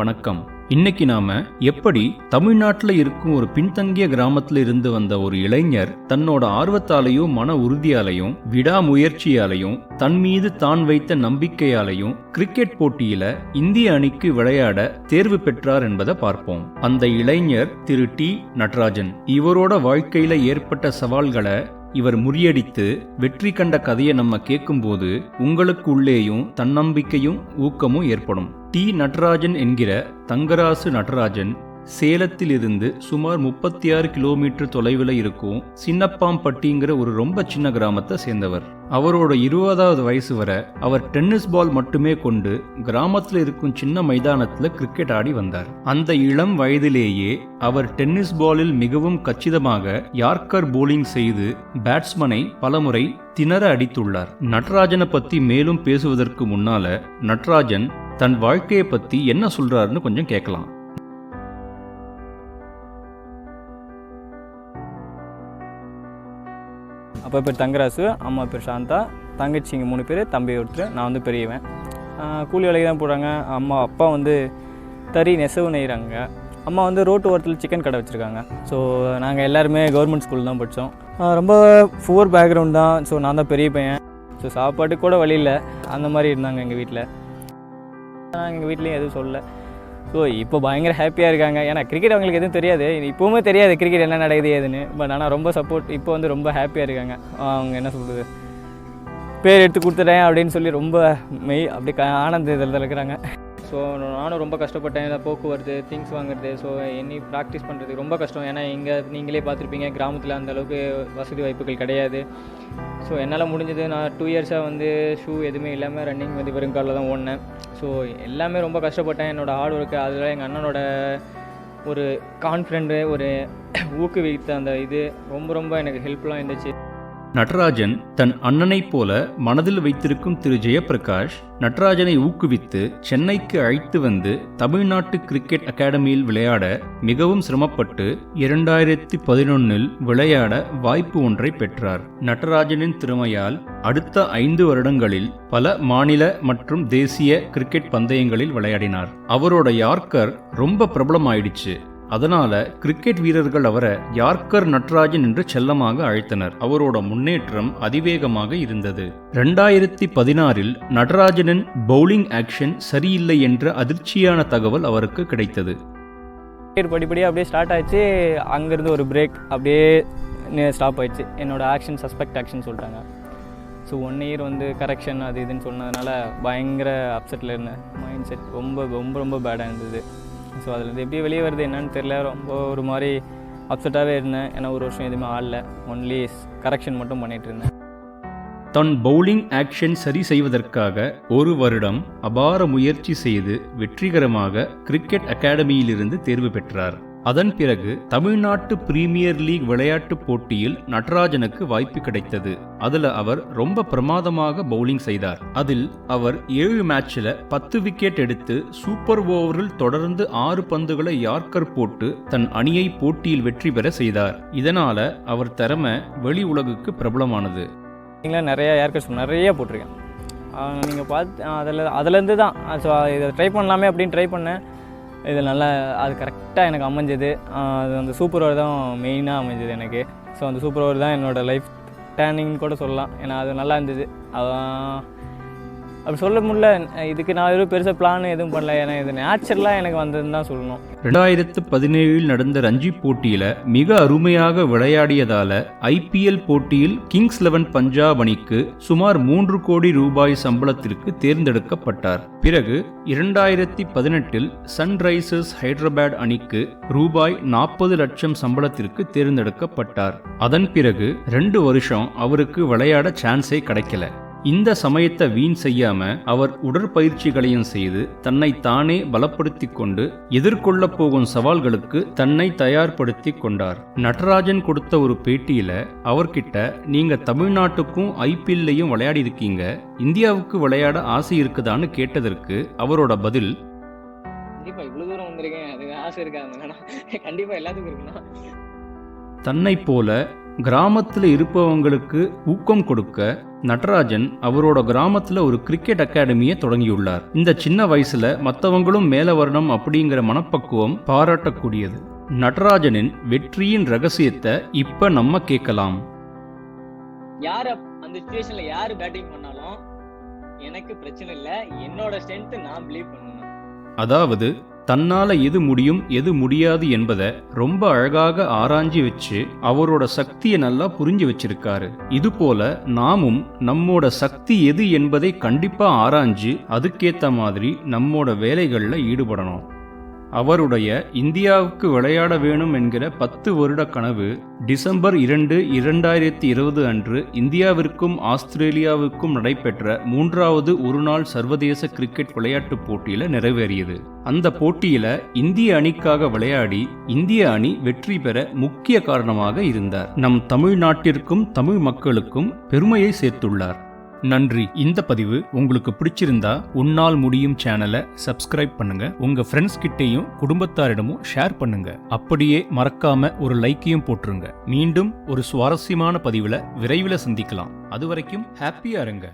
வணக்கம். இன்னைக்கு நாம எப்படி தமிழ்நாட்டில் இருக்கும் ஒரு பின்தங்கிய கிராமத்துல இருந்து வந்த ஒரு இளைஞர் தன்னோட ஆர்வத்தாலையும் மன உறுதியாலையும் விடாமுயற்சியாலையும் தன் மீது தான் வைத்த நம்பிக்கையாலையும் கிரிக்கெட் போட்டியில இந்திய அணிக்கு விளையாட தேர்வு பெற்றார் என்பதை பார்ப்போம். அந்த இளைஞர் திரு டி. நடராஜன். இவரோட வாழ்க்கையில ஏற்பட்ட சவால்களை இவர் முறியடித்து வெற்றி கண்ட கதையை நம்ம கேட்கும்போது உங்களுக்கு உள்ளேயும் தன்னம்பிக்கையும் ஊக்கமும் ஏற்படும். டி. நடராஜன் என்கிற தங்கராசு நடராஜன் சேலத்திலிருந்து சுமார் முப்பத்தி ஆறு கிலோமீட்டர் தொலைவில் இருக்கும் சின்னப்பாம்பட்டிங்கிற ஒரு ரொம்ப சின்ன கிராமத்தை சேர்ந்தவர். அவரோட இருபதாவது வயசு வரை அவர் டென்னிஸ் பால் மட்டுமே கொண்டு கிராமத்தில் இருக்கும் சின்ன மைதானத்தில் கிரிக்கெட் ஆடி வந்தார். அந்த இளம் வயதிலேயே அவர் டென்னிஸ் பாலில் மிகவும் கச்சிதமாக யார்க்கர் போலிங் செய்து பேட்ஸ்மனை பலமுறை திணற அடித்துள்ளார். நட்ராஜனை பத்தி மேலும் பேசுவதற்கு முன்னால நட்ராஜன் தன் வாழ்க்கையை பத்தி என்ன சொல்றாருன்னு கொஞ்சம் கேட்கலாம். அப்பா பேர் தங்கராசு அம்மா பேர் சாந்தா. தங்கச்சிங்க மூணு பேர் தம்பி ஒருத்தர் நான் வந்து பெரியவன். கூலி வேலைக்கு தான் போகிறாங்க அம்மா அப்பா வந்து தறி நெசவு நெய்கிறாங்க அம்மா வந்து ரோட்டு ஓரத்தில் சிக்கன் கடை வச்சுருக்காங்க. ஸோ நாங்கள் எல்லாருமே கவர்மெண்ட் ஸ்கூல் தான் படித்தோம் ரொம்ப புவர் பேக்ரவுண்ட் தான். ஸோ நான் தான் பெரிய பையன். ஸோ சாப்பாட்டுக்கு கூட வழி இல்லை. அந்த மாதிரி இருந்தாங்க எங்கள் வீட்டில் நாங்கள் எங்கள் வீட்லேயும் எதுவும் சொல்லலை. ஸோ இப்போ பயங்கர ஹாப்பியாக இருக்காங்க. ஏன்னா கிரிக்கெட் அவங்களுக்கு எதுவும் தெரியாது. இப்போவுமே தெரியாது கிரிக்கெட் என்ன நடக்குது ஏதுன்னு. பட் ஆனால் ரொம்ப சப்போர்ட் இப்போ வந்து ரொம்ப ஹாப்பியாக இருக்காங்க. அவங்க என்ன சொல்கிறது பேர் எடுத்து கொடுத்துட்டேன் அப்படின்னு சொல்லி ரொம்ப மெய் அப்படி க ஆனந்த இதில் இருக்கிறாங்க. ஸோ நானும் ரொம்ப கஷ்டப்பட்டேன். இந்த போக்குவரத்து திங்ஸ் வாங்குறது. ஸோ என்னி ப்ராக்டிஸ் பண்ணுறதுக்கு ரொம்ப கஷ்டம். ஏன்னா இங்கே நீங்களே பார்த்துருப்பீங்க கிராமத்தில் அந்தளவுக்கு வசதி வாய்ப்புகள் கிடையாது. ஸோ என்னால் முடிஞ்சது நான் டூ இயர்ஸாக வந்து ஷூ எதுவுமே இல்லாமல் ரன்னிங் வந்து வெறும் காலில் தான் ஓடினேன். ஸோ எல்லாமே ரொம்ப கஷ்டப்பட்டேன். என்னோடய ஹார்ட் ஒர்க்கு அதில் எங்கள் அண்ணனோட ஒரு கான்ஃபிடென்ட்டு ஒரு ஊக்குவித்த அந்த இது ரொம்ப ரொம்ப எனக்கு ஹெல்ப்ஃபுல்லாக இருந்துச்சு. நடராஜன் தன் அண்ணனைப் போல மனதில் வைத்திருக்கும் திரு. ஜெயபிரகாஷ் நடராஜனை ஊக்குவித்து சென்னைக்கு அழைத்து வந்து தமிழ்நாட்டு கிரிக்கெட் அகாடமியில் விளையாட மிகவும் சிரமப்பட்டு இரண்டாயிரத்தி பதினொன்னில் விளையாட வாய்ப்பு ஒன்றை பெற்றார். நடராஜனின் திறமையால் அடுத்த ஐந்து வருடங்களில் பல மாநில மற்றும் தேசிய கிரிக்கெட் பந்தயங்களில் விளையாடினார். அவரோட யார்க்கர் ரொம்ப பிரபலமாயிடுச்சு. அதனால கிரிக்கெட் வீரர்கள் அவரை யார்கர் நட்ராஜன் என்று செல்லமாக அழைத்தனர். அவரோட முன்னேற்றம் அதிவேகமாக இருந்தது. ரெண்டாயிரத்தி பதினாறில் நடராஜனின் பவுலிங் ஆக்ஷன் சரியில்லை என்ற அதிர்ச்சியான தகவல் அவருக்கு கிடைத்தது. கிரிக்கெட் படிப்படியாக அப்படியே ஸ்டார்ட் ஆயிடுச்சு. அங்கேருந்து ஒரு பிரேக் அப்படியே ஸ்டாப் ஆயிடுச்சு. என்னோட ஆக்ஷன் சஸ்பெக்ட் ஆக்ஷன் சொல்லிட்டாங்க ஸோ ஒன் இயர் வந்து கரெக்ஷன் அது இதுன்னு சொன்னதுனால பயங்கர அப்செட்டில் இருந்தேன். மைண்ட் செட் ரொம்ப ரொம்ப ரொம்ப பேடாக இருந்தது. ஸோ அதுலேருந்து எப்படி வெளியே வருது என்னன்னு தெரில ரொம்ப ஒரு மாதிரி அப்செட்டாகவே இருந்தேன். ஏன்னா ஒரு வருஷம் எதுவுமே ஆடல. ஒன்லி கரெக்ஷன் மட்டும் பண்ணிகிட்டு இருந்தேன். தன் பவுலிங் ஆக்ஷன் சரி செய்வதற்காக ஒரு வருடம் அபார முயற்சி செய்து வெற்றிகரமாக கிரிக்கெட் அகாடமியிலிருந்து தேர்வு பெற்றார். அதன் பிறகு தமிழ்நாட்டு பிரீமியர் லீக் விளையாட்டுப் போட்டியில் நடராஜனுக்கு வாய்ப்பு கிடைத்தது. அதுல அவர் ரொம்ப பிரமாதமாக பவுலிங் செய்தார். அதில் அவர் ஏழு மேட்ச்ல பத்து விக்கெட் எடுத்து சூப்பர் ஓவரில் தொடர்ந்து ஆறு பந்துகளை யார்க்கர் போட்டு தன் அணியை போட்டியில் வெற்றி பெற செய்தார். இதனால அவர் திறமை வெளி உலகுக்கு பிரபலமானது. நிறைய ஏர்கட்ஸ் நிறைய போட்டிருக்கேன் நீங்கள் பார்த்து அதில் அதுலேருந்து தான். ஸோ இதை ட்ரை பண்ணலாமே அப்படின்னு ட்ரை பண்ணேன். இது நல்லா அது கரெக்டாக எனக்கு அமைஞ்சது. அது அந்த சூப்பர் ஓவர் தான் மெயினாக அமைஞ்சது எனக்கு. ஸோ அந்த சூப்பர் ஓவர் தான் என்னோடய லைஃப் டேர்னிங்னு கூட சொல்லலாம். ஏன்னா அது நல்லா இருந்தது. அதான் அப்படி சொல்ல முடியல. இதுக்கு நான் எதுவும் பெருசாக பிளான் எதுவும் பண்ணல. ஏன்னா இது நேச்சுரலாக எனக்கு வந்ததுன்னு தான் சொல்லணும். ரெண்டாயிரத்து பதினேழில் நடந்த ரஞ்சி போட்டியில் மிக அருமையாக விளையாடியதால ஐபிஎல் போட்டியில் கிங்ஸ் லெவன் பஞ்சாப் அணிக்கு சுமார் மூன்று கோடி ரூபாய் சம்பளத்திற்கு தேர்ந்தெடுக்கப்பட்டார். பிறகு இரண்டாயிரத்தி பதினெட்டில் சன்ரைசர்ஸ் ஹைதராபாத் அணிக்கு ரூபாய் நாற்பது லட்சம் சம்பளத்திற்கு தேர்ந்தெடுக்கப்பட்டார். அதன் பிறகு ரெண்டு வருஷம் அவருக்கு விளையாட சான்ஸே கிடைக்கல. இந்த சமயத்தை வீண் செய்யாம அவர் உடற்பயிற்சிகளையும் செய்து தன்னை தானே பலப்படுத்தி கொண்டு எதிர்கொள்ள போகும் சவால்களுக்கு தன்னை தயார்படுத்தி கொண்டார். நடராஜன் கொடுத்த ஒரு பேட்டியில அவர்கிட்ட நீங்க தமிழ்நாட்டுக்கும் ஐபிஎல்லையும் விளையாடி இருக்கீங்க இந்தியாவுக்கு விளையாட ஆசை இருக்குதான்னு கேட்டதற்கு அவரோட பதில் கண்டிப்பாக இவ்வளோ தூரம் வந்திருக்கேன். அது ஆசை இருக்காது. கண்டிப்பாக எல்லாத்துக்கும் இருக்குண்ணா தன்னைப் போல கிராமத்தில் இருப்பவங்களுக்கு ஊக்கம் கொடுக்க நடராஜன் அவரோட கிராமத்துல ஒரு கிரிக்கெட் அகாடமியை தொடங்கியுள்ளார். இந்த சின்ன வயசுல மத்தவங்களும் மேல வரணும் அப்படிங்கிற மனப்பக்குவம் பாராட்டக்கூடியது. நடராஜனின் வெற்றியின் ரகசியத்தை இப்ப நம்ம கேட்கலாம். யார் அந்த சுச்சுவேஷன்ல யார் பேட்டிங் பண்ணாலும் எனக்கு பிரச்சனை இல்லை. என்னோட ஸ்ட்ரென்த் நான் பிலீவ் பண்ணணும். அதாவது தன்னால எது முடியும் எது முடியாது என்பதை ரொம்ப அழகாக ஆராய்ஞ்சி வச்சு அவரோட சக்தியை நல்லா புரிஞ்சு வச்சிருக்காரு. இது போல நாமும் நம்மோட சக்தி எது என்பதை கண்டிப்பா ஆராய்ஞ்சு அதுக்கேத்த மாதிரி நம்மோட வேலைகளில் ஈடுபடணும். அவருடைய இந்தியாவுக்கு விளையாட வேணும் என்கிற பத்து வருட கனவு டிசம்பர் இரண்டு இரண்டாயிரத்தி இருபது அன்று இந்தியாவிற்கும் ஆஸ்திரேலியாவுக்கும் நடைபெற்ற மூன்றாவது ஒருநாள் சர்வதேச கிரிக்கெட் விளையாட்டுப் போட்டியில நிறைவேறியது. அந்த போட்டியில இந்திய அணிக்காக விளையாடி இந்திய அணி வெற்றி பெற முக்கிய காரணமாக இருந்தார். நம் தமிழ்நாட்டிற்கும் தமிழ் மக்களுக்கும் பெருமையை சேர்த்துள்ளார். நன்றி. இந்த பதிவு உங்களுக்கு பிடிச்சிருந்தா உன்னால் முடியும் சேனலை சப்ஸ்கிரைப் பண்ணுங்க. உங்க ஃப்ரெண்ட்ஸ் கிட்டேயும் குடும்பத்தாரிடமும் ஷேர் பண்ணுங்க. அப்படியே மறக்காம ஒரு லைக்கையும் போட்டுருங்க. மீண்டும் ஒரு சுவாரஸ்யமான பதிவுல விரைவில் சந்திக்கலாம். அது வரைக்கும் ஹாப்பியா இருங்க.